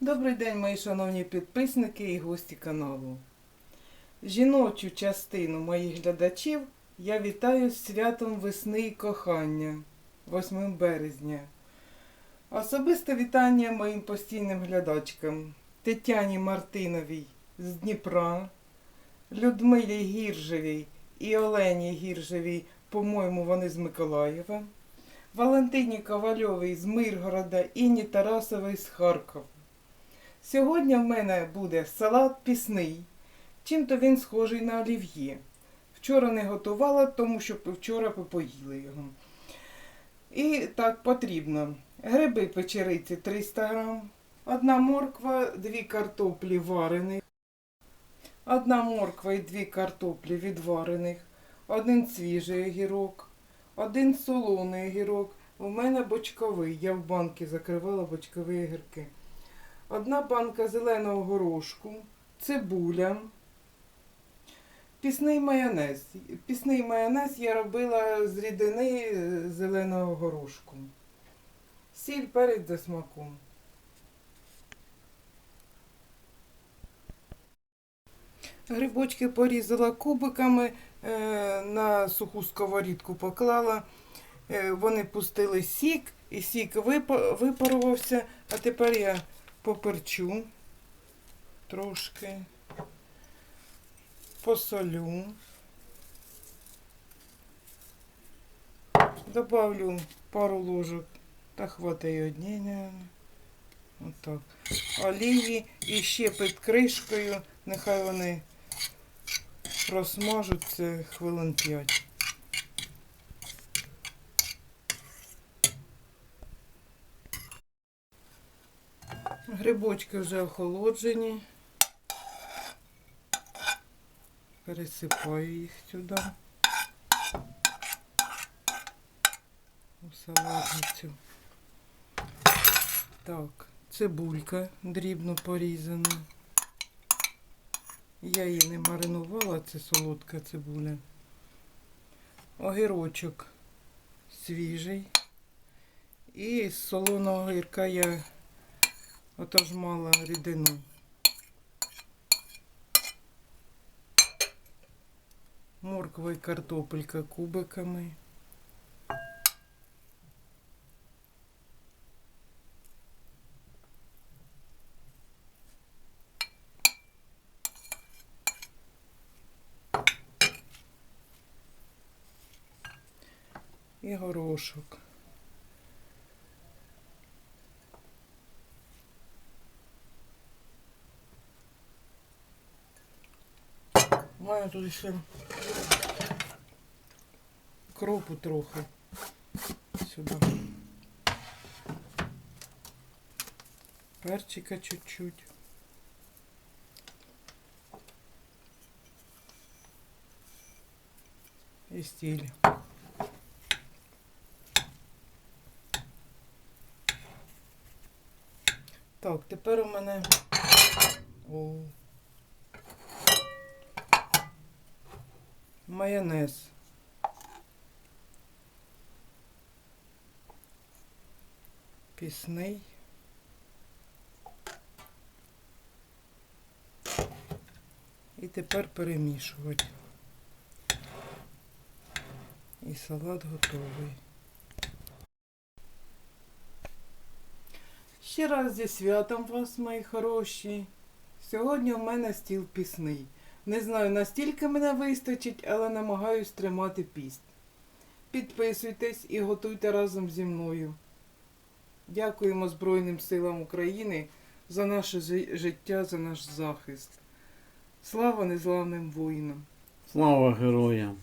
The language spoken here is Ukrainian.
Добрий день, мої шановні підписники і гості каналу. Жіночу частину моїх глядачів я вітаю з святом весни і кохання 8 березня. Особисте вітання моїм постійним глядачкам Тетяні Мартиновій з Дніпра, Людмилі Гіржевій і Олені Гіржевій, по-моєму, вони з Миколаєва, Валентині Ковальовій з Миргорода, Інні Тарасовій з Харкова. Сьогодні в мене буде салат пісний. Чим-то він схожий на олів'є. Вчора не готувала, тому що вчора попоїли його. І так потрібно. Гриби печериці 300 грам, одна морква, дві картоплі варених, одна морква і дві картоплі відварених, один свіжий огірок, один солоний огірок. У мене бочковий. Я в банки закривала бочкові огірки. Одна банка зеленого горошку, цибуля, пісний майонез. Пісний майонез я робила з рідини е, зеленого горошку. Сіль перець за смаком. Грибочки порізала кубиками, е, на суху сковорідку поклала. Е, Вони пустили сік, і сік випарувався, а тепер я поперчу трошки, посолю, добавлю пару ложок, та хватає наверное. Отак. Олії і ще під кришкою, нехай вони просмажуться хвилин 5. Грибочки вже охолоджені. Пересипаю їх сюди. У салатницю. Так, цибулька дрібно порізана. Я її не маринувала, це солодка цибуля. Огірочок свіжий. І з солоного огірка я Отож мала рідину. Морква і картопелька кубиками. І горошок. Маю тут ще кропу трохи сюди. Перчика чуть-чуть. І стіль. Так, тепер у мене. О. Майонез. Пісний. І тепер перемішувати. І салат готовий. Ще раз зі святом вас, мої хороші. Сьогодні у мене стіл пісний. Не знаю, настільки мене вистачить, але намагаюсь тримати піст. Підписуйтесь і готуйте разом зі мною. Дякуємо Збройним силам України за наше життя, за наш захист. Слава незламним воїнам! Слава героям!